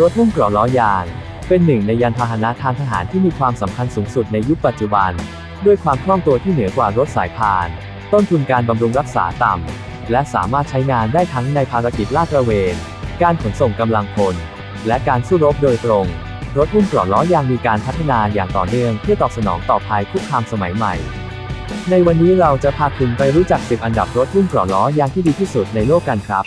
รถหุ้มเกราะล้อยาง เป็นหนึ่งในยานพาหนะทางทหารที่มีความสำคัญสูงสุดในยุคปัจจุบัน ด้วยความคล่องตัวที่เหนือกว่ารถสายพาน ต้นทุนการบำรุงรักษาต่ำ และสามารถใช้งานได้ทั้งในภารกิจลาดตระเวน การขนส่งกำลังพล และการสู้รบโดยตรง รถหุ้มเกราะล้อยางมีการพัฒนาอย่างต่อเนื่องเพื่อตอบสนองต่อภัยคุกคามสมัยใหม่ ในวันนี้เราจะพาคุณไปรู้จัก 10 อันดับรถหุ้มเกราะล้อยางที่ดีที่สุดในโลกกันครับ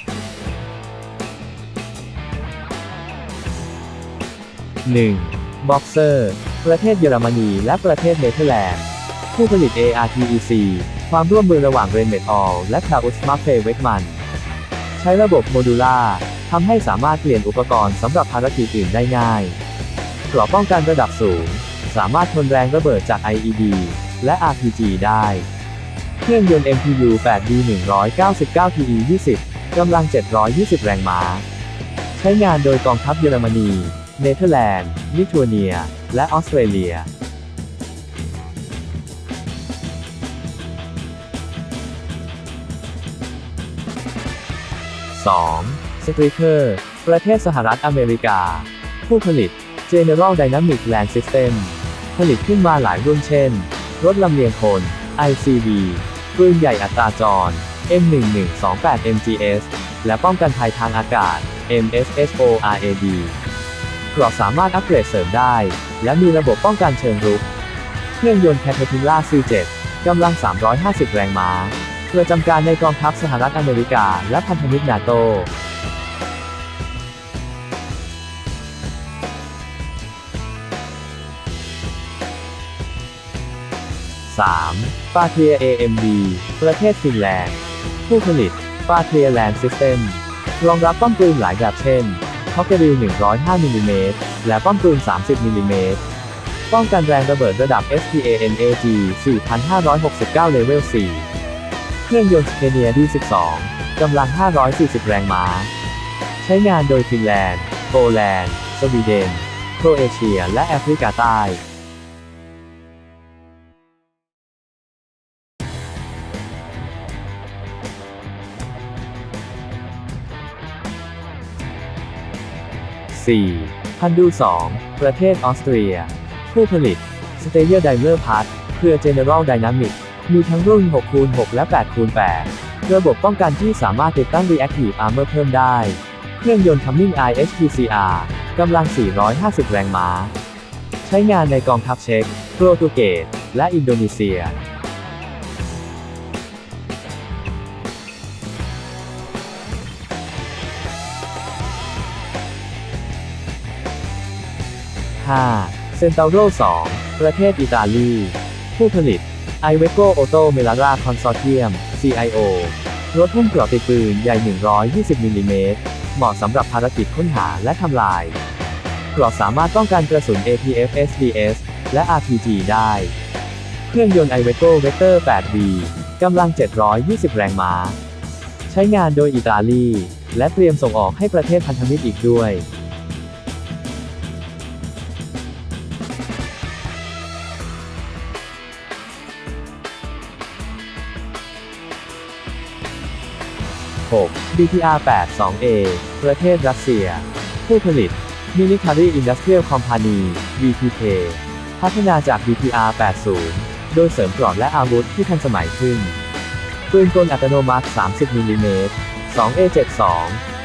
1. Boxer ประเทศเยอรมนีและประเทศเนเธอร์แลนด์ ผู้ผลิต ARTEC ความร่วมมือระหว่าง r e n m e t All และ Klaus m a f e w e c k m a n ใช้ระบบโมดูล่าทำให้สามารถเปลี่ยนอุปกรณ์สำหรับภารกิจอื่นได้ง่ายเกราะป้องกันระดับสูง สามารถทนแรงระเบิดจาก IED และ RPG ได้ เครื่องยนต์ MPU 8D 199 TE 20 กำลัง 720 แรงม้า ใช้งานโดยกองทัพเยอรมนี เนเธอร์แลนด์ ลิทัวเนีย และออสเตรเลีย 2. s t r i k e r ประเทศสหรัฐอเมริกา ผู้ผลิต General Dynamic Land System ผลิตขึ้นมาหลายรุ่นเช่น รถลำเลียงคน ICV ปืนใหญ่อัตราจร M1128 MGS และป้องกันภัยทางอากาศ MSSORAD เกราะสามารถอัปเกรดเสริมได้ และมีระบบป้องกันเชิงรุก เครื่องยนต์ Caterpillar C7 กำลัง 350 แรงม้าประจำการในกองทัพสหรัฐอเมริกา และพันธมิตรนาโต 3. p a t r i a AMD ประเทศฟินแลนด์ ผู้ผลิต p a t r i a Land System รองรับป้อมปืนหลายแบบเช่น t o k e r i l 105มิลลิเมตรและป้อมปืน 30มิลลิเมตรป้องกันแรงระเบิดระดับ SPANAG 4569 เลเวล 4 เครื่องยนต์สเปเนียดี12 กำลัง 540 แรงม้า ใช้งานโดยฟินแลนด์ โปแลนด์ สวีเดน โครเอเชีย และแอฟริกาใต้ 4. พันดู 2 ประเทศออสเตรีย ผู้ผลิต s t e y e r Daimler p a s เครือ General Dynamics มีทั้งรุ่น6คูณ6และ8คูณ8ระบบป้องกันที่สามารถติดตั้ง Reactive Armor เพิ่มได้ เครื่องยนต์ Cumming IHPCR กำลัง 450 แรงม้า ใช้งานในกองทัพเช็กโปรตุเกสและอินโดนีเซีย 5. เซนเตาโร2 ประเทศอิตาลี ผู้ผลิต i v e c o Auto Melara Consortium CIO รถหุ้มเกราะติดปืนใหญ่ 120มิลลิเมตร เหมาะสำหรับภารกิจค้นหาและทำลาย เกราะสามารถป้องกันกระสุน APF SDS และ RPG ได้ เครื่องยนต์ i v e c o Vector 8V กำลัง 720 แรงม้า ใช้งานโดยอิตาลี และเตรียมส่งออกให้ประเทศพันธมิตรอีกด้วย 6. BTR 82A ประเทศรัสเซีย ผู้ผลิต Military Industrial Company VTK พัฒนาจาก BTR 80 โดยเสริมกราะและอาวุธที่ทันสมัยขึ้น ปืนกลอัตโนมัติ 30มิลลิเมตร 2A72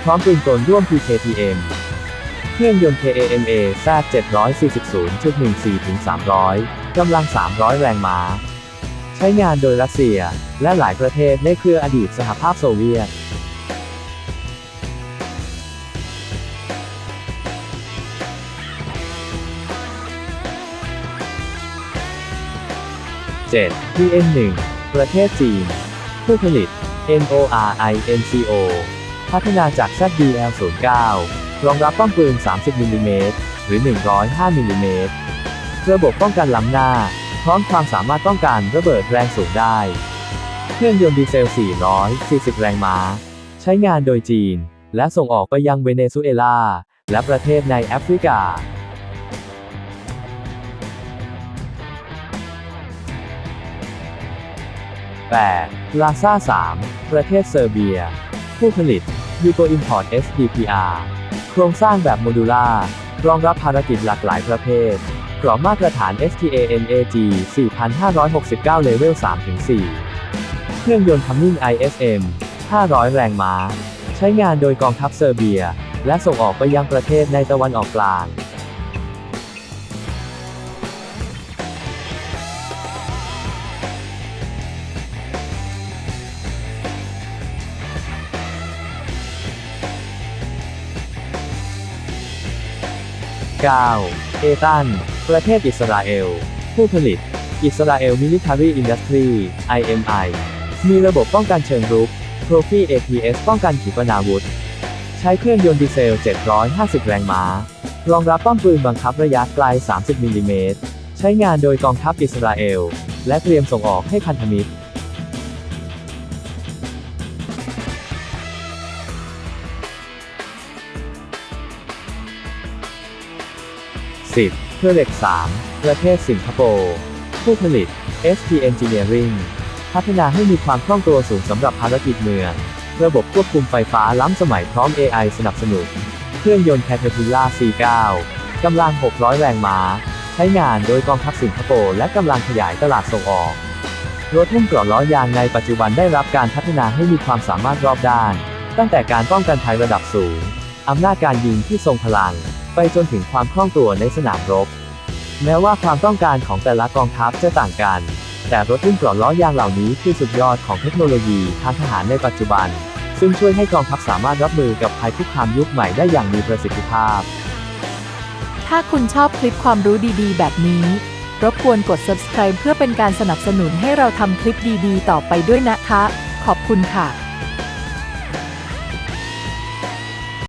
พร้อมปืนกลร่วม PKTM เครื่องยนต์ KAMA Z 740.14-300 กำลัง 300 แรงม้า ใช้งานโดยรัสเซีย และหลายประเทศในเครืออดีตสหภาพโซเวียต 7. PN1 ประเทศจีน ผู้ผลิต NORINCO พัฒนาจาก ZDL09 รองรับป้อมปืน 30มิลลิเมตรหรือ 105มิลลิเมตรระบบป้องกันล้ำหน้า พร้อมความสามารถป้องกันระเบิดแรงสูงได้ เครื่องยนต์ดีเซล 440 แรงม้า ใช้งานโดยจีน และส่งออกไปยังเวเนซุเอลา และประเทศในแอฟริกา 8. ลาซา3ประเทศเซอร์เบีย ผู้ผลิต u ูโก Import SDPR โครงสร้างแบบโมดูล่ารองรับภารกิจหลากหลายประเภท กรอบมาตรฐาน STANAG 4569เลเวล3-4 เครื่องยนต์ Cumming ISM 500 แรงม้า ใช้งานโดยกองทัพเซอร์เบีย และส่งออกไปยังประเทศในตะวันออกกลาง 9. เอตัน ประเทศอิสราเอล ผู้ผลิต อิสราเอล Military Industry IMI มีระบบป้องกันเชิงรุก Trophy APS ป้องกันขีปนาวุธ ใช้เครื่องยนต์ดีเซล 750 แรงม้า รองรับป้อมปืนบังคับระยะไกล 30มิลลิเมตร ใช้งานโดยกองทัพอิสราเอล และเตรียมส่งออกให้พันธมิตร 10. เพื่อเหล็ก 3 ประเทศสิงคโปร์ ผู้ผลิต ST Engineering พัฒนาให้มีความคล่องตัวสูงสำหรับภารกิจเมือง ระบบควบคุมไฟฟ้าล้ำสมัยพร้อม AI สนับสนุน เครื่องยนต์ Caterpillar C9 กำลัง 600 แรงม้า ใช้งานโดยกองทัพสิงคโปร์และกำลังขยายตลาดส่งออก รถหุ้มเกราะล้อยางในปัจจุบันได้รับการพัฒนาให้มีความสามารถรอบด้าน ตั้งแต่การป้องกันภัยระดับสูง อำนาจการยิงที่ทรงพลัง ไปจนถึงความคล่องตัวในสนามรบ แม้ว่าความต้องการของแต่ละกองทัพจะต่างกัน แต่รถหุ้มเกราะล้อยางเหล่านี้คือสุดยอดของเทคโนโลยีทางทหารในปัจจุบัน ซึ่งช่วยให้กองทัพสามารถรับมือกับภัยคุกคามยุคใหม่ได้อย่างมีประสิทธิภาพ ถ้าคุณชอบคลิปความรู้ดีๆ แบบนี้ รบกวนกด subscribe เพื่อเป็นการสนับสนุนให้เราทำคลิปดีๆ ต่อไปด้วยนะคะ ขอบคุณค่ะ